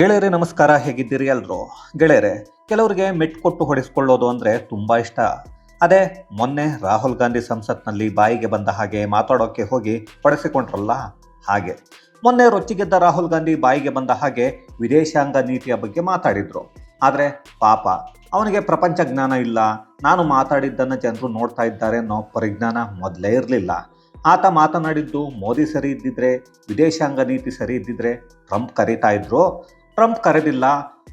ಗೆಳೆಯರೇ, ನಮಸ್ಕಾರ. ಹೇಗಿದ್ದೀರಿ ಎಲ್ಲರೂ ಗೆಳೆಯರೆ, ಕೆಲವರಿಗೆ ಮೆಟ್ ಕೊಟ್ಟು ಹೊಡೆಸ್ಕೊಳ್ಳೋದು ಅಂದರೆ ತುಂಬ ಇಷ್ಟ. ಅದೇ, ಮೊನ್ನೆ ರಾಹುಲ್ ಗಾಂಧಿ ಸಂಸತ್ನಲ್ಲಿ ಬಾಯಿಗೆ ಬಂದ ಹಾಗೆ ಮಾತಾಡೋಕ್ಕೆ ಹೋಗಿ ಹೊಡೆಸಿಕೊಂಡ್ರಲ್ಲ? ಹಾಗೆ. ಮೊನ್ನೆ ರೊಚ್ಚಿಗೆದ್ದ ರಾಹುಲ್ ಗಾಂಧಿ ಬಾಯಿಗೆ ಬಂದ ಹಾಗೆ ವಿದೇಶಾಂಗ ನೀತಿಯ ಬಗ್ಗೆ ಮಾತಾಡಿದರು. ಆದರೆ, ಪಾಪ, ಅವನಿಗೆ ಪ್ರಪಂಚ ಜ್ಞಾನ ಇಲ್ಲ. ನಾನು ಮಾತಾಡಿದ್ದನ್ನು ಜನರು ನೋಡ್ತಾ ಇದ್ದಾರೆ ಅನ್ನೋ ಪರಿಜ್ಞಾನ ಮೊದಲೇ ಇರಲಿಲ್ಲ. ಆತ ಮಾತನಾಡಿದ್ದು ಮೋದಿ ಸರಿ ಇದ್ದಿದ್ರೆ, ವಿದೇಶಾಂಗ ನೀತಿ ಸರಿ ಇದ್ದಿದ್ರೆ ಟ್ರಂಪ್ ಕರೀತಾ ಇದ್ರು. ಟ್ರಂಪ್ ಕರೆದಿಲ್ಲ,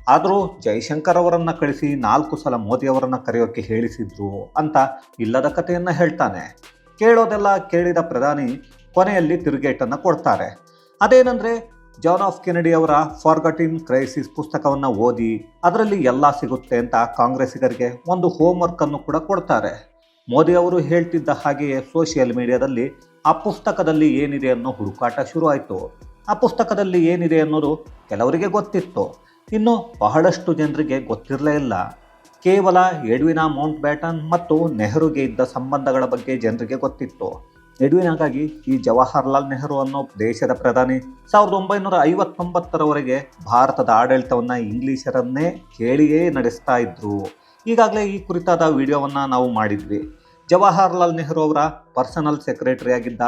ಆದರೂ ಜೈಶಂಕರ್ ಅವರನ್ನು ಕಳಿಸಿ ನಾಲ್ಕು ಸಲ ಮೋದಿ ಅವರನ್ನು ಕರೆಯೋಕೆ ಹೇಳಿಸಿದ್ರು ಅಂತ ಇಲ್ಲದ ಕಥೆಯನ್ನು ಹೇಳ್ತಾನೆ. ಕೇಳೋದೆಲ್ಲ ಕೇಳಿದ ಪ್ರಧಾನಿ ಕೊನೆಯಲ್ಲಿ ತಿರುಗೇಟನ್ನು ಕೊಡ್ತಾರೆ. ಅದೇನೆಂದರೆ, ಜಾನ್ ಆಫ್ ಕೆನಡಿ ಅವರ ಫಾರ್ಗಟಿನ್ ಕ್ರೈಸಿಸ್ ಪುಸ್ತಕವನ್ನು ಓದಿ ಅದರಲ್ಲಿ ಎಲ್ಲ ಸಿಗುತ್ತೆ ಅಂತ ಕಾಂಗ್ರೆಸ್ಸಿಗರಿಗೆ ಒಂದು ಹೋಮ್ವರ್ಕನ್ನು ಕೂಡ ಕೊಡ್ತಾರೆ. ಮೋದಿ ಅವರು ಹೇಳ್ತಿದ್ದ ಹಾಗೆಯೇ ಸೋಷಿಯಲ್ ಮೀಡಿಯಾದಲ್ಲಿ ಆ ಪುಸ್ತಕದಲ್ಲಿ ಏನಿದೆ ಅನ್ನೋ ಹುಡುಕಾಟ ಶುರುವಾಯಿತು. ಆ ಪುಸ್ತಕದಲ್ಲಿ ಏನಿದೆ ಅನ್ನೋದು ಕೆಲವರಿಗೆ ಗೊತ್ತಿತ್ತು. ಇನ್ನು ಬಹಳಷ್ಟು ಜನರಿಗೆ ಗೊತ್ತಿರಲೇ ಇಲ್ಲ. ಕೇವಲ ಎಡ್ವಿನಾ ಮೌಂಟ್ ಬ್ಯಾಟನ್ ಮತ್ತು ನೆಹರುಗೆ ಇದ್ದ ಸಂಬಂಧಗಳ ಬಗ್ಗೆ ಜನರಿಗೆ ಗೊತ್ತಿತ್ತು. ಎಡ್ವಿನಾಗಾಗಿ ಈ ಜವಾಹರ್ಲಾಲ್ ನೆಹರು ಅನ್ನೋ ದೇಶದ ಪ್ರಧಾನಿ ಸಾವಿರದ ಒಂಬೈನೂರ ಐವತ್ತೊಂಬತ್ತರವರೆಗೆ ಭಾರತದ ಆಡಳಿತವನ್ನು ಇಂಗ್ಲಿಷರನ್ನೇ ಕೇಳಿಯೇ ನಡೆಸ್ತಾ ಇದ್ರು. ಈಗಾಗಲೇ ಈ ಕುರಿತಾದ ವಿಡಿಯೋವನ್ನು ನಾವು ಮಾಡಿದ್ವಿ. ಜವಾಹರ್ಲಾಲ್ ನೆಹರು ಅವರ ಪರ್ಸನಲ್ ಸೆಕ್ರೆಟರಿ ಆಗಿದ್ದ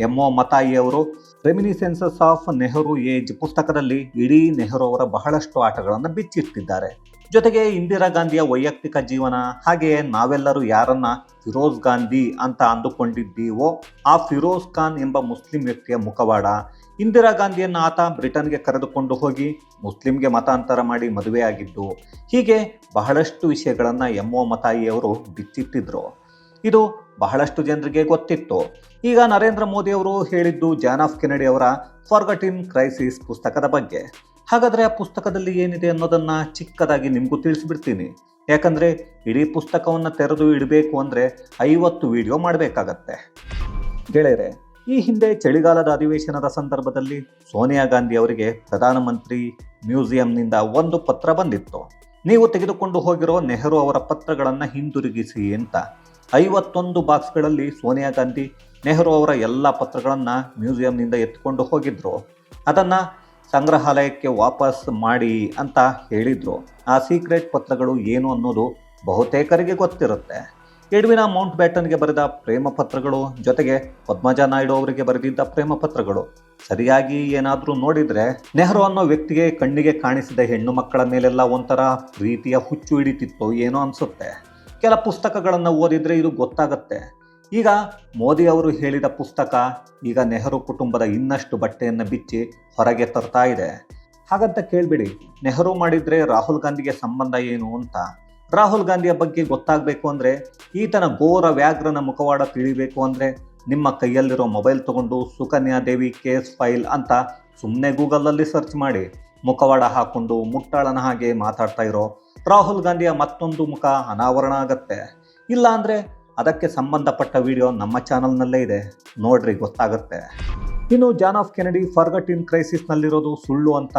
ಎಂ ಒ ಮತಾಯಿ ಅವರು ರೆಮಿನಿಸೆನ್ಸಸ್ ಆಫ್ ನೆಹರು ಏಜ್ ಪುಸ್ತಕದಲ್ಲಿ ಇಡೀ ನೆಹರು ಅವರ ಬಹಳಷ್ಟು ಆಟಗಳನ್ನು ಬಿಚ್ಚಿಟ್ಟಿದ್ದಾರೆ. ಜೊತೆಗೆ ಇಂದಿರಾ ಗಾಂಧಿಯ ವೈಯಕ್ತಿಕ ಜೀವನ, ಹಾಗೆಯೇ ನಾವೆಲ್ಲರೂ ಯಾರನ್ನ ಫಿರೋಜ್ ಗಾಂಧಿ ಅಂತ ಅಂದುಕೊಂಡಿದ್ದೀವೋ, ಆ ಫಿರೋಜ್ ಖಾನ್ ಎಂಬ ಮುಸ್ಲಿಂ ವ್ಯಕ್ತಿಯ ಮುಖವಾಡ. ಇಂದಿರಾ ಗಾಂಧಿಯನ್ನು ಆತ ಬ್ರಿಟನ್ಗೆ ಕರೆದುಕೊಂಡು ಹೋಗಿ ಮುಸ್ಲಿಂಗೆ ಮತಾಂತರ ಮಾಡಿ ಮದುವೆಯಾಗಿದ್ದು. ಹೀಗೆ ಬಹಳಷ್ಟು ವಿಷಯಗಳನ್ನು ಎಂ ಒ ಮತಾಯಿಯವರು ಬಿಚ್ಚಿಟ್ಟಿದ್ರು. ಇದು ಬಹಳಷ್ಟು ಜನರಿಗೆ ಗೊತ್ತಿತ್ತು. ಈಗ ನರೇಂದ್ರ ಮೋದಿ ಅವರು ಹೇಳಿದ್ದು ಜಾನ್ ಆಫ್ ಕೆನಡಿ ಅವರ ಫಾರ್ಗಟಿನ್ ಕ್ರೈಸಿಸ್ ಪುಸ್ತಕದ ಬಗ್ಗೆ. ಹಾಗಾದರೆ ಆ ಪುಸ್ತಕದಲ್ಲಿ ಏನಿದೆ ಅನ್ನೋದನ್ನ ಚಿಕ್ಕದಾಗಿ ನಿಮಗೂ ತಿಳಿಸ್ಬಿಡ್ತೀನಿ. ಯಾಕಂದರೆ ಇಡೀ ಪುಸ್ತಕವನ್ನು ತೆರೆದು ಇಡಬೇಕು ಅಂದರೆ ಐವತ್ತು ವಿಡಿಯೋ ಮಾಡಬೇಕಾಗತ್ತೆ. ಗೆಳೆಯರೆ, ಈ ಹಿಂದೆ ಚಳಿಗಾಲದ ಅಧಿವೇಶನದ ಸಂದರ್ಭದಲ್ಲಿ ಸೋನಿಯಾ ಗಾಂಧಿ ಅವರಿಗೆ ಪ್ರಧಾನಮಂತ್ರಿ ಮ್ಯೂಸಿಯಂನಿಂದ ಒಂದು ಪತ್ರ ಬಂದಿತ್ತು. ನೀವು ತೆಗೆದುಕೊಂಡು ಹೋಗಿರೋ ನೆಹರು ಅವರ ಪತ್ರಗಳನ್ನು ಹಿಂದಿರುಗಿಸಿ ಅಂತ. ಐವತ್ತೊಂದು ಬಾಕ್ಸ್ಗಳಲ್ಲಿ ಸೋನಿಯಾ ಗಾಂಧಿ, ನೆಹರು ಅವರ ಎಲ್ಲ ಪತ್ರಗಳನ್ನು ಮ್ಯೂಸಿಯಂನಿಂದ ಎತ್ಕೊಂಡು ಹೋಗಿದ್ರು. ಅದನ್ನು ಸಂಗ್ರಹಾಲಯಕ್ಕೆ ವಾಪಸ್ ಮಾಡಿ ಅಂತ ಹೇಳಿದರು. ಆ ಸೀಕ್ರೆಟ್ ಪತ್ರಗಳು ಏನು ಅನ್ನೋದು ಬಹುತೇಕರಿಗೆ ಗೊತ್ತಿರುತ್ತೆ. ಎಡ್ವಿನ ಮೌಂಟ್ ಬ್ಯಾಟನ್ಗೆ ಬರೆದ ಪ್ರೇಮ ಪತ್ರಗಳು ಜೊತೆಗೆ ಪದ್ಮಜಾ ನಾಯ್ಡು ಅವರಿಗೆ ಬರೆದಿದ್ದ ಪ್ರೇಮ ಪತ್ರಗಳು. ಸರಿಯಾಗಿ ಏನಾದರೂ ನೋಡಿದರೆ ನೆಹರು ಅನ್ನೋ ವ್ಯಕ್ತಿಗೆ ಕಣ್ಣಿಗೆ ಕಾಣಿಸಿದ ಹೆಣ್ಣು ಮಕ್ಕಳ ಮೇಲೆಲ್ಲ ಒಂಥರ ಪ್ರೀತಿಯ ಹುಚ್ಚು ಹಿಡಿತಿತ್ತು ಏನೋ ಅನಿಸುತ್ತೆ. ಕೆಲ ಪುಸ್ತಕಗಳನ್ನು ಓದಿದರೆ ಇದು ಗೊತ್ತಾಗತ್ತೆ. ಈಗ ಮೋದಿ ಅವರು ಹೇಳಿದ ಪುಸ್ತಕ ಈಗ ನೆಹರು ಕುಟುಂಬದ ಇನ್ನಷ್ಟು ಬಟ್ಟೆಯನ್ನು ಬಿಚ್ಚಿ ಹೊರಗೆ ತರ್ತಾ ಇದೆ. ಹಾಗಂತ ಕೇಳಿಬಿಡಿ, ನೆಹರು ಮಾಡಿದರೆ ರಾಹುಲ್ ಗಾಂಧಿಗೆ ಸಂಬಂಧ ಏನು ಅಂತ? ರಾಹುಲ್ ಗಾಂಧಿಯ ಬಗ್ಗೆ ಗೊತ್ತಾಗಬೇಕು ಅಂದರೆ, ಈತನ ಘೋರ ವ್ಯಾಘ್ರನ ಮುಖವಾಡ ತಿಳಿಬೇಕು ಅಂದರೆ, ನಿಮ್ಮ ಕೈಯಲ್ಲಿರೋ ಮೊಬೈಲ್ ತಗೊಂಡು ಸುಕನ್ಯಾ ದೇವಿ ಕೇಸ್ ಫೈಲ್ ಅಂತ ಸುಮ್ಮನೆ ಗೂಗಲಲ್ಲಿ ಸರ್ಚ್ ಮಾಡಿ, ಮುಖವಾಡ ಹಾಕೊಂಡು ಮುಟ್ಟಾಳನ ಹಾಗೆ ಮಾತಾಡ್ತಾ ಇರೋ ರಾಹುಲ್ ಗಾಂಧಿಯ ಮತ್ತೊಂದು ಮುಖ ಅನಾವರಣ ಆಗತ್ತೆ. ಇಲ್ಲ ಅಂದರೆ ಅದಕ್ಕೆ ಸಂಬಂಧಪಟ್ಟ ವಿಡಿಯೋ ನಮ್ಮ ಚಾನಲ್ನಲ್ಲೇ ಇದೆ. ನೋಡ್ರಿ, ಗೊತ್ತಾಗುತ್ತೆ. ಇನ್ನು John of Kennedy forgot in ಕ್ರೈಸಿಸ್ನಲ್ಲಿರೋದು ಸುಳ್ಳು ಅಂತ.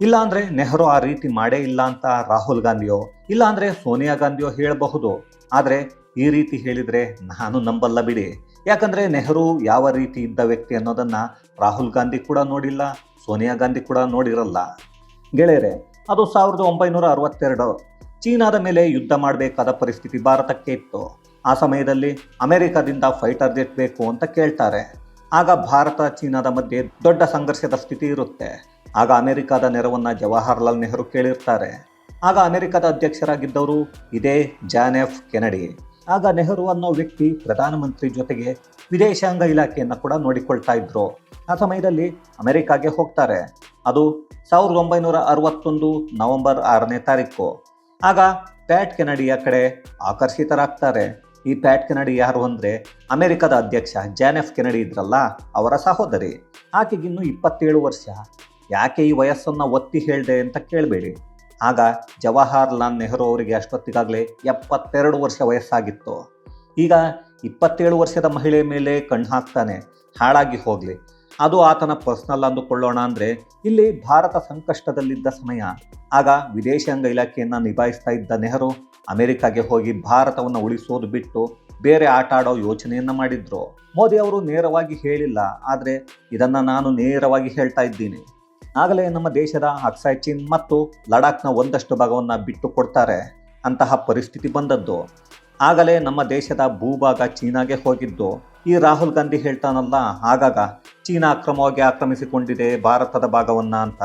ಇಲ್ಲಾಂದರೆ ನೆಹರು ಆ ರೀತಿ ಮಾಡೇ ಇಲ್ಲ ಅಂತ ರಾಹುಲ್ ಗಾಂಧಿಯೋ? ಇಲ್ಲಾಂದರೆ ಸೋನಿಯಾ ಗಾಂಧಿಯೋ ಹೇಳಬಹುದು. ಆದರೆ ಈ ರೀತಿ ಹೇಳಿದರೆ ನಾನು ನಂಬಲ್ಲ ಬಿಡಿ. ಯಾಕಂದರೆ ನೆಹರು ಯಾವ ರೀತಿ ಇದ್ದ ವ್ಯಕ್ತಿ ಅನ್ನೋದನ್ನು ರಾಹುಲ್ ಗಾಂಧಿ ಕೂಡ ನೋಡಿಲ್ಲ, ಸೋನಿಯಾ ಗಾಂಧಿ ಕೂಡ ನೋಡಿರಲ್ಲ. ಗೆಳೆಯರೆ ಅದು ಸಾವಿರದ ಒಂಬೈನೂರ ಅರವತ್ತೆರಡು. ಚೀನಾದ ಮೇಲೆ ಯುದ್ಧ ಮಾಡಬೇಕಾದ ಪರಿಸ್ಥಿತಿ ಭಾರತಕ್ಕೆ ಇತ್ತು. ಆ ಸಮಯದಲ್ಲಿ ಅಮೆರಿಕದಿಂದ ಫೈಟರ್ ಜೆಟ್ ಬೇಕು ಅಂತ ಕೇಳ್ತಾರೆ. ಆಗ ಭಾರತ ಚೀನಾದ ಮಧ್ಯೆ ದೊಡ್ಡ ಸಂಘರ್ಷದ ಸ್ಥಿತಿ ಇರುತ್ತೆ. ಆಗ ಅಮೆರಿಕದ ನೆರವನ್ನು ಜವಾಹರ್ಲಾಲ್ ನೆಹರು ಕೇಳಿರ್ತಾರೆ. ಆಗ ಅಮೆರಿಕದ ಅಧ್ಯಕ್ಷರಾಗಿದ್ದವರು ಇದೇ ಜಾನ್ ಎಫ್ ಕೆನಡಿ. ಆಗ ನೆಹರು ಅನ್ನೋ ವ್ಯಕ್ತಿ ಪ್ರಧಾನಮಂತ್ರಿ ಜೊತೆಗೆ ವಿದೇಶಾಂಗ ಇಲಾಖೆಯನ್ನು ಕೂಡ ನೋಡಿಕೊಳ್ತಾ ಇದ್ರು. ಆ ಸಮಯದಲ್ಲಿ ಅಮೆರಿಕಾಗೆ ಹೋಗ್ತಾರೆ. ಅದು ಸಾವಿರದ ಒಂಬೈನೂರ ಅರವತ್ತೊಂದು ನವೆಂಬರ್ ಆರನೇ ತಾರೀಕು. ಆಗ ಪ್ಯಾಟ್ ಕೆನಡಿಯ ಕಡೆ ಆಕರ್ಷಿತರಾಗ್ತಾರೆ. ಈ ಪ್ಯಾಟ್ ಕೆನಡಿ ಯಾರು ಅಂದರೆ ಅಮೆರಿಕದ ಅಧ್ಯಕ್ಷ ಜಾನ್ ಎಫ್ ಕೆನಡಿ ಇದ್ರಲ್ಲ, ಅವರ ಸಹೋದರಿ. ಆಕೆಗಿನ್ನೂ ಇಪ್ಪತ್ತೇಳು ವರ್ಷ. ಯಾಕೆ ಈ ವಯಸ್ಸನ್ನು ಒತ್ತಿ ಹೇಳಿದೆ ಅಂತ ಕೇಳಬೇಡಿ. ಆಗ ಜವಾಹರ್ಲಾಲ್ ನೆಹರು ಅವರಿಗೆ ಅಷ್ಟೊತ್ತಿಗಾಗಲೇ ಎಪ್ಪತ್ತೆರಡು ವರ್ಷ ವಯಸ್ಸಾಗಿತ್ತು. ಈಗ ಇಪ್ಪತ್ತೇಳು ವರ್ಷದ ಮಹಿಳೆ ಮೇಲೆ ಕಣ್ಣು ಹಾಕ್ತಾನೆ, ಹಾಳಾಗಿ ಹೋಗಲಿ. ಅದು ಆತನ ಪರ್ಸ್ನಲ್ ಅಂದುಕೊಳ್ಳೋಣ ಅಂದರೆ ಇಲ್ಲಿ ಭಾರತ ಸಂಕಷ್ಟದಲ್ಲಿದ್ದ ಸಮಯ. ಆಗ ವಿದೇಶಾಂಗ ಇಲಾಖೆಯನ್ನು ನಿಭಾಯಿಸ್ತಾ ಇದ್ದ ನೆಹರು ಅಮೆರಿಕಾಗೆ ಹೋಗಿ ಭಾರತವನ್ನು ಉಳಿಸೋದು ಬಿಟ್ಟು ಬೇರೆ ಆಟ ಆಡೋ ಯೋಚನೆಯನ್ನು ಮಾಡಿದ್ರು. ಮೋದಿ ಅವರು ನೇರವಾಗಿ ಹೇಳಿಲ್ಲ, ಆದರೆ ಇದನ್ನು ನಾನು ನೇರವಾಗಿ ಹೇಳ್ತಾ ಇದ್ದೀನಿ. ಆಗಲೇ ನಮ್ಮ ದೇಶದ ಅಕ್ಸಾಯ್ ಚೀನ್ ಮತ್ತು ಲಡಾಖ್ನ ಒಂದಷ್ಟು ಭಾಗವನ್ನು ಬಿಟ್ಟು ಕೊಡ್ತಾರೆ ಅಂತಹ ಪರಿಸ್ಥಿತಿ ಬಂದದ್ದು. ಆಗಲೇ ನಮ್ಮ ದೇಶದ ಭೂಭಾಗ ಚೀನಾಗೆ ಹೋಗಿದ್ದು. ಈ ರಾಹುಲ್ ಗಾಂಧಿ ಹೇಳ್ತಾನಲ್ಲ, ಆಗಾಗ ಚೀನಾ ಅಕ್ರಮವಾಗಿ ಆಕ್ರಮಿಸಿಕೊಂಡಿದೆ ಭಾರತದ ಭಾಗವನ್ನು ಅಂತ.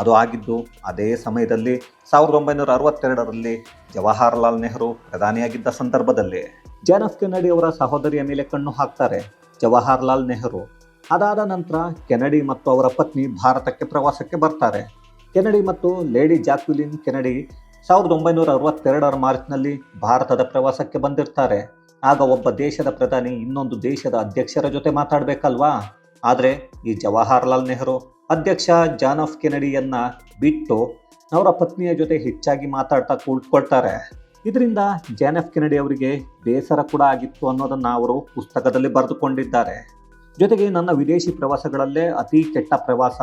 ಅದು ಆಗಿದ್ದು, ಅದೇ ಸಮಯದಲ್ಲಿ ಸಾವಿರದ ಒಂಬೈನೂರ ಅರವತ್ತೆರಡರಲ್ಲಿ ಜವಾಹರ್ಲಾಲ್ ನೆಹರು ಪ್ರಧಾನಿಯಾಗಿದ್ದ ಸಂದರ್ಭದಲ್ಲಿ. ಜಾನ್ ಎಫ್ ಅವರ ಸಹೋದರಿಯ ಮೇಲೆ ಕಣ್ಣು ಹಾಕ್ತಾರೆ ಜವಾಹರ್ಲಾಲ್ ನೆಹರು. ಅದಾದ ನಂತರ ಕೆನಡಿ ಮತ್ತು ಅವರ ಪತ್ನಿ ಭಾರತಕ್ಕೆ ಪ್ರವಾಸಕ್ಕೆ ಬರ್ತಾರೆ. ಕೆನಡಿ ಮತ್ತು ಲೇಡಿ ಜಾಕ್ವಿಲಿನ್ ಕೆನಡಿ ಸಾವಿರದ ಒಂಬೈನೂರ ಅರವತ್ತೆರಡರ ಮಾರ್ಚ್ನಲ್ಲಿ ಭಾರತದ ಪ್ರವಾಸಕ್ಕೆ ಬಂದಿರ್ತಾರೆ. ಆಗ ಒಬ್ಬ ದೇಶದ ಪ್ರಧಾನಿ ಇನ್ನೊಂದು ದೇಶದ ಅಧ್ಯಕ್ಷರ ಜೊತೆ ಮಾತಾಡಬೇಕಲ್ವಾ? ಆದರೆ ಈ ಜವಾಹರ್ಲಾಲ್ ನೆಹರು ಅಧ್ಯಕ್ಷ ಜಾನ್ ಆಫ್ ಕೆನಡಿಯನ್ನ ಬಿಟ್ಟು ಅವರ ಪತ್ನಿಯ ಜೊತೆ ಹೆಚ್ಚಾಗಿ ಮಾತಾಡ್ತಾ ಕೂತ್ಕೊಳ್ತಾರೆ. ಇದರಿಂದ ಜಾನ್ ಎಫ್ ಕೆನಡಿ ಅವರಿಗೆ ಬೇಸರ ಕೂಡ ಆಗಿತ್ತು ಅನ್ನೋದನ್ನು ಅವರು ಪುಸ್ತಕದಲ್ಲಿ ಬರೆದುಕೊಂಡಿದ್ದಾರೆ. ಜೊತೆಗೆ ನನ್ನ ವಿದೇಶಿ ಪ್ರವಾಸಗಳಲ್ಲೇ ಅತಿ ಕೆಟ್ಟ ಪ್ರವಾಸ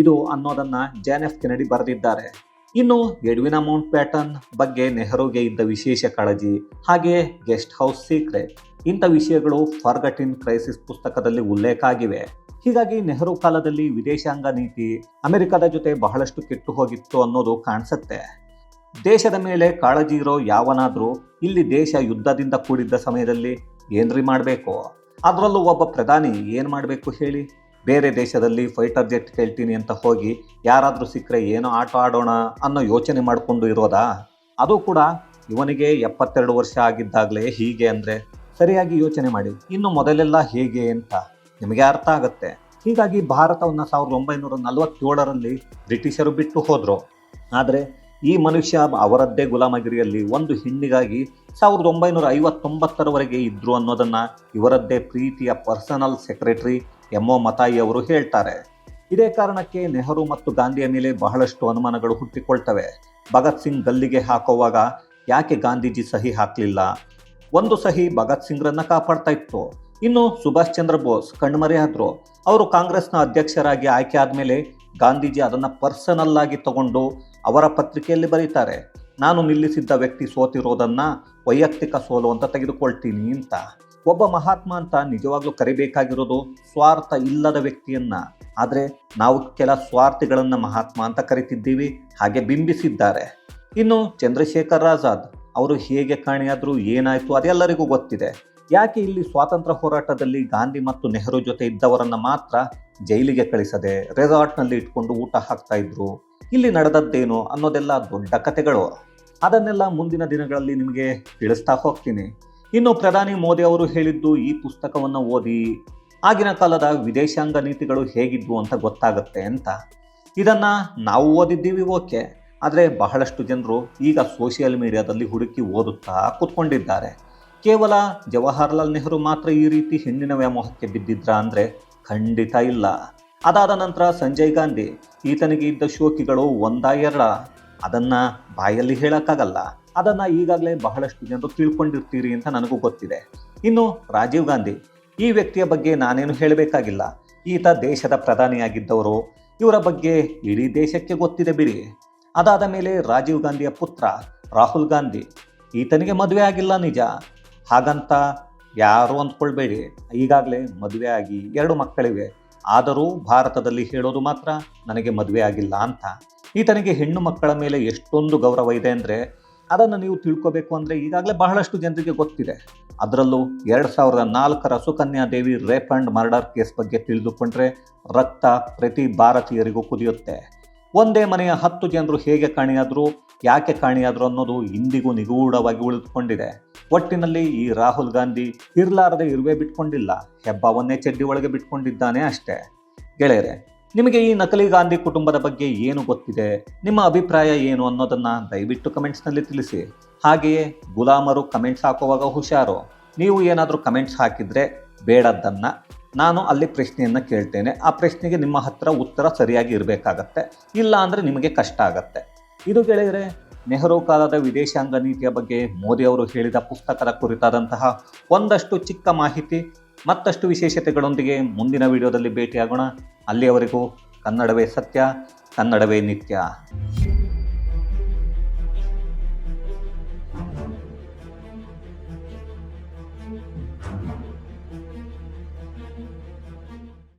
ಇದು ಅನ್ನೋದನ್ನ ಜಾನ್ ಎಫ್ ಕೆನಡಿ ಬರೆದಿದ್ದಾರೆ. ಇನ್ನು ಎಡ್ವಿನ ಮೌಂಟ್ ಪ್ಯಾಟರ್ನ್ ಬಗ್ಗೆ ನೆಹರುಗೆ ಇದ್ದ ವಿಶೇಷ ಕಾಳಜಿ, ಹಾಗೆ ಗೆಸ್ಟ್ ಹೌಸ್ ಸೀಕ್ರೆಟ್ ಇಂಥ ವಿಷಯಗಳು ಫಾರ್ಗಟ್ ಇನ್ ಕ್ರೈಸಿಸ್ ಪುಸ್ತಕದಲ್ಲಿ ಉಲ್ಲೇಖ ಆಗಿವೆ. ಹೀಗಾಗಿ ನೆಹರು ಕಾಲದಲ್ಲಿ ವಿದೇಶಾಂಗ ನೀತಿ ಅಮೆರಿಕದ ಜೊತೆ ಬಹಳಷ್ಟು ಕೆಟ್ಟು ಹೋಗಿತ್ತು ಅನ್ನೋದು ಕಾಣಿಸುತ್ತೆ. ದೇಶದ ಮೇಲೆ ಕಾಳಜಿ ಇರೋ ಯಾವನಾದರೂ ಇಲ್ಲಿ ದೇಶ ಯುದ್ಧದಿಂದ ಕೂಡಿದ್ದ ಸಮಯದಲ್ಲಿ ಏನ್ರಿ ಮಾಡಬೇಕು? ಅದರಲ್ಲೂ ಒಬ್ಬ ಪ್ರಧಾನಿ ಏನು ಮಾಡಬೇಕು ಹೇಳಿ? ಬೇರೆ ದೇಶದಲ್ಲಿ ಫೈಟರ್ ಜೆಟ್ ಕೇಳ್ತೀನಿ ಅಂತ ಹೋಗಿ ಯಾರಾದರೂ ಸಿಕ್ಕರೆ ಏನೋ ಆಟ ಆಡೋಣ ಅನ್ನೋ ಯೋಚನೆ ಮಾಡಿಕೊಂಡು ಇರೋದಾ? ಅದು ಕೂಡ ಇವನಿಗೆ ಎಪ್ಪತ್ತೆರಡು ವರ್ಷ ಆಗಿದ್ದಾಗಲೇ ಹೀಗೆ ಅಂದರೆ ಸರಿಯಾಗಿ ಯೋಚನೆ ಮಾಡಿ. ಇನ್ನು ಮೊದಲೆಲ್ಲ ಹೇಗೆ ಅಂತ ನಿಮಗೆ ಅರ್ಥ ಆಗುತ್ತೆ. ಹೀಗಾಗಿ ಭಾರತವನ್ನು ಸಾವಿರದ ಒಂಬೈನೂರ ನಲವತ್ತೇಳರಲ್ಲಿ ಬ್ರಿಟಿಷರು ಬಿಟ್ಟು ಹೋದರು. ಆದರೆ ಈ ಮನುಷ್ಯ ಅವರದ್ದೇ ಗುಲಾಮಗಿರಿಯಲ್ಲಿ ಒಂದು ಹೆಣ್ಣಿಗಾಗಿ ಸಾವಿರದ ಒಂಬೈನೂರ ಐವತ್ತೊಂಬತ್ತರವರೆಗೆ ಇದ್ರು ಅನ್ನೋದನ್ನು ಇವರದ್ದೇ ಪ್ರೀತಿಯ personal secretary M O Mathai ಅವರು ಹೇಳ್ತಾರೆ. ಇದೇ ಕಾರಣಕ್ಕೆ ನೆಹರು ಮತ್ತು ಗಾಂಧಿಯ ಮೇಲೆ ಬಹಳಷ್ಟು ಅನುಮಾನಗಳು ಹುಟ್ಟಿಕೊಳ್ತವೆ. ಭಗತ್ ಸಿಂಗ್ ಗಲ್ಲಿಗೆ ಹಾಕುವಾಗ ಯಾಕೆ ಗಾಂಧೀಜಿ ಸಹಿ ಹಾಕಲಿಲ್ಲ? ಒಂದು ಸಹಿ ಭಗತ್ ಸಿಂಗ್ರನ್ನ ಕಾಪಾಡ್ತಾ ಇತ್ತು. ಇನ್ನು ಸುಭಾಷ್ ಚಂದ್ರ ಬೋಸ್ ಕಣ್ಮರೆಯಾದರು ಅವರು ಕಾಂಗ್ರೆಸ್ನ ಅಧ್ಯಕ್ಷರಾಗಿ ಆಯ್ಕೆ ಆದಮೇಲೆ ಗಾಂಧೀಜಿ ಅದನ್ನು ಪರ್ಸನಲ್ ಆಗಿ ತಗೊಂಡು ಅವರ ಪತ್ರಿಕೆಯಲ್ಲಿ ಬರೀತಾರೆ, ನಾನು ನಿಲ್ಲಿಸಿದ್ದ ವ್ಯಕ್ತಿ ಸೋತಿರೋದನ್ನ ವೈಯಕ್ತಿಕ ಸೋಲು ಅಂತ ತೆಗೆದುಕೊಳ್ತೀನಿ ಅಂತ. ಒಬ್ಬ ಮಹಾತ್ಮ ಅಂತ ನಿಜವಾಗ್ಲೂ ಕರಿಬೇಕಾಗಿರೋದು ಸ್ವಾರ್ಥ ಇಲ್ಲದ ವ್ಯಕ್ತಿಯನ್ನ. ಆದರೆ ನಾವು ಕೆಲ ಸ್ವಾರ್ಥಿಗಳನ್ನ ಮಹಾತ್ಮ ಅಂತ ಕರಿತಿದ್ದೀವಿ, ಹಾಗೆ ಬಿಂಬಿಸಿದ್ದಾರೆ. ಇನ್ನು ಚಂದ್ರಶೇಖರ್ ಆಜಾದ್, ಅವರು ಹೇಗೆ ಕಾಣೆಯಾದರೂ ಏನಾಯ್ತು ಅದೆಲ್ಲರಿಗೂ ಗೊತ್ತಿದೆ. ಯಾಕೆ ಇಲ್ಲಿ ಸ್ವಾತಂತ್ರ್ಯ ಹೋರಾಟದಲ್ಲಿ ಗಾಂಧಿ ಮತ್ತು ನೆಹರು ಜೊತೆ ಇದ್ದವರನ್ನ ಮಾತ್ರ ಜೈಲಿಗೆ ಕಳಿಸದೆ ರೆಸಾರ್ಟ್ನಲ್ಲಿ ಇಟ್ಕೊಂಡು ಊಟ ಹಾಕ್ತಾ ಇದ್ರು? ಇಲ್ಲಿ ನಡೆದದ್ದೇನು ಅನ್ನೋದೆಲ್ಲ ದೊಡ್ಡ ಕಥೆಗಳು ಅದನ್ನೆಲ್ಲ ಮುಂದಿನ ದಿನಗಳಲ್ಲಿ ನಿಮಗೆ ತಿಳಿಸ್ತಾ ಹೋಗ್ತೀನಿ. ಇನ್ನು ಪ್ರಧಾನಿ ಮೋದಿ ಅವರು ಹೇಳಿದ್ದು ಈ ಪುಸ್ತಕವನ್ನು ಓದಿ, ಆಗಿನ ಕಾಲದ ವಿದೇಶಾಂಗ ನೀತಿಗಳು ಹೇಗಿದ್ವು ಅಂತ ಗೊತ್ತಾಗುತ್ತೆ ಅಂತ. ಇದನ್ನು ನಾವು ಓದಿದ್ದೀವಿ, ಓಕೆ. ಆದರೆ ಬಹಳಷ್ಟು ಜನರು ಈಗ ಸೋಷಿಯಲ್ ಮೀಡಿಯಾದಲ್ಲಿ ಹುಡುಕಿ ಓದುತ್ತಾ ಕೂತ್ಕೊಂಡಿದ್ದಾರೆ. ಕೇವಲ ಜವಾಹರ್ಲಾಲ್ ನೆಹರು ಮಾತ್ರ ಈ ರೀತಿ ಹೆಣ್ಣಿನ ವ್ಯಾಮೋಹಕ್ಕೆ ಬಿದ್ದಿದ್ರ ಅಂದರೆ ಖಂಡಿತ ಇಲ್ಲ. ಅದಾದ ನಂತರ ಸಂಜಯ್ ಗಾಂಧಿ, ಈತನಿಗೆ ಇದ್ದ ಶೋಕಿಗಳು ಒಂದ ಎರಡ, ಅದನ್ನ ಬಾಯಲ್ಲಿ ಹೇಳಕ್ಕಾಗಲ್ಲ. ಅದನ್ನ ಈಗಾಗಲೇ ಬಹಳಷ್ಟು ಜನರು ತಿಳ್ಕೊಂಡಿರ್ತೀರಿ ಅಂತ ನನಗೂ ಗೊತ್ತಿದೆ. ಇನ್ನು ರಾಜೀವ್ ಗಾಂಧಿ, ಈ ವ್ಯಕ್ತಿಯ ಬಗ್ಗೆ ನಾನೇನು ಹೇಳಬೇಕಾಗಿಲ್ಲ. ಈತ ದೇಶದ ಪ್ರಧಾನಿಯಾಗಿದ್ದವರು. ಇವರ ಬಗ್ಗೆ ಇಡೀ ದೇಶಕ್ಕೆ ಗೊತ್ತಿದೆ ಬಿಡಿ. ಅದಾದ ಮೇಲೆ ರಾಜೀವ್ ಗಾಂಧಿಯ ಪುತ್ರ ರಾಹುಲ್ ಗಾಂಧಿ, ಈತನಿಗೆ ಮದುವೆ ಆಗಿಲ್ಲ ನಿಜ. ಹಾಗಂತ ಯಾರು ಅಂದ್ಕೊಳ್ಬೇಡಿ. ಈಗಾಗಲೇ ಮದುವೆ ಆಗಿ ಎರಡು ಮಕ್ಕಳಿವೆ. ಆದರೂ ಭಾರತದಲ್ಲಿ ಹೇಳೋದು ಮಾತ್ರ ನನಗೆ ಮದುವೆ ಆಗಿಲ್ಲ ಅಂತ. ಈತನಿಗೆ ಹೆಣ್ಣು ಮಕ್ಕಳ ಮೇಲೆ ಎಷ್ಟೊಂದು ಗೌರವ ಇದೆ ಅಂದರೆ ಅದನ್ನು ನೀವು ತಿಳ್ಕೋಬೇಕು ಅಂದರೆ ಈಗಾಗಲೇ ಬಹಳಷ್ಟು ಜನರಿಗೆ ಗೊತ್ತಿದೆ. ಅದರಲ್ಲೂ ಎರಡು ಸಾವಿರದ ನಾಲ್ಕರ Sukanya Devi rape and murder case ಬಗ್ಗೆ ತಿಳಿದುಕೊಂಡ್ರೆ ರಕ್ತ ಪ್ರತಿ ಭಾರತೀಯರಿಗೂ ಕುದಿಯುತ್ತೆ. ಒಂದೇ ಮನೆಯ ಹತ್ತು ಜನರು ಹೇಗೆ ಕಾಣಿಯಾದ್ರು, ಯಾಕೆ ಕಾಣಿಯಾದ್ರು ಅನ್ನೋದು ಇಂದಿಗೂ ನಿಗೂಢವಾಗಿ ಉಳಿದುಕೊಂಡಿದೆ. ಒಟ್ಟಿನಲ್ಲಿ ಈ ರಾಹುಲ್ ಗಾಂಧಿ ಇರ್ಲಾರದೆ ಇರುವೆ ಬಿಟ್ಕೊಂಡಿಲ್ಲ, ಹೆಬ್ಬವನ್ನೇ ಚಡ್ಡಿ ಒಳಗೆ ಬಿಟ್ಕೊಂಡಿದ್ದಾನೆ ಅಷ್ಟೇ. ಗೆಳೆಯರೆ, ನಿಮಗೆ ಈ ನಕಲಿ ಗಾಂಧಿ ಕುಟುಂಬದ ಬಗ್ಗೆ ಏನು ಗೊತ್ತಿದೆ? ನಿಮ್ಮ ಅಭಿಪ್ರಾಯ ಏನು ಅನ್ನೋದನ್ನ ದಯವಿಟ್ಟು ಕಮೆಂಟ್ಸ್ನಲ್ಲಿ ತಿಳಿಸಿ. ಹಾಗೆಯೇ ಗುಲಾಮರು ಕಮೆಂಟ್ಸ್ ಹಾಕುವಾಗ ಹುಷಾರು. ನೀವು ಏನಾದರೂ ಕಮೆಂಟ್ಸ್ ಹಾಕಿದರೆ ಬೇಡದ್ದನ್ನು ನಾನು ಅಲ್ಲಿ ಪ್ರಶ್ನೆಯನ್ನು ಕೇಳ್ತೇನೆ. ಆ ಪ್ರಶ್ನೆಗೆ ನಿಮ್ಮ ಹತ್ರ ಉತ್ತರ ಸರಿಯಾಗಿ ಇರಬೇಕಾಗತ್ತೆ. ಇಲ್ಲ ಅಂದರೆ ನಿಮಗೆ ಕಷ್ಟ ಆಗತ್ತೆ. ಇದು ಗೆಳೆಯರೆ ನೆಹರು ಕಾಲದ ವಿದೇಶಾಂಗ ನೀತಿಯ ಬಗ್ಗೆ ಮೋದಿ ಅವರು ಹೇಳಿದ ಪುಸ್ತಕದ ಕುರಿತಾದಂತಹ ಒಂದಷ್ಟು ಚಿಕ್ಕ ಮಾಹಿತಿ, ಮತ್ತಷ್ಟು ವಿಶೇಷತೆಗಳೊಂದಿಗೆ ಮುಂದಿನ ವಿಡಿಯೋದಲ್ಲಿ ಭೇಟಿಯಾಗೋಣ. ಅಲ್ಲಿಯವರೆಗೂ ಕನ್ನಡವೇ ಸತ್ಯ, ಕನ್ನಡವೇ ನಿತ್ಯ.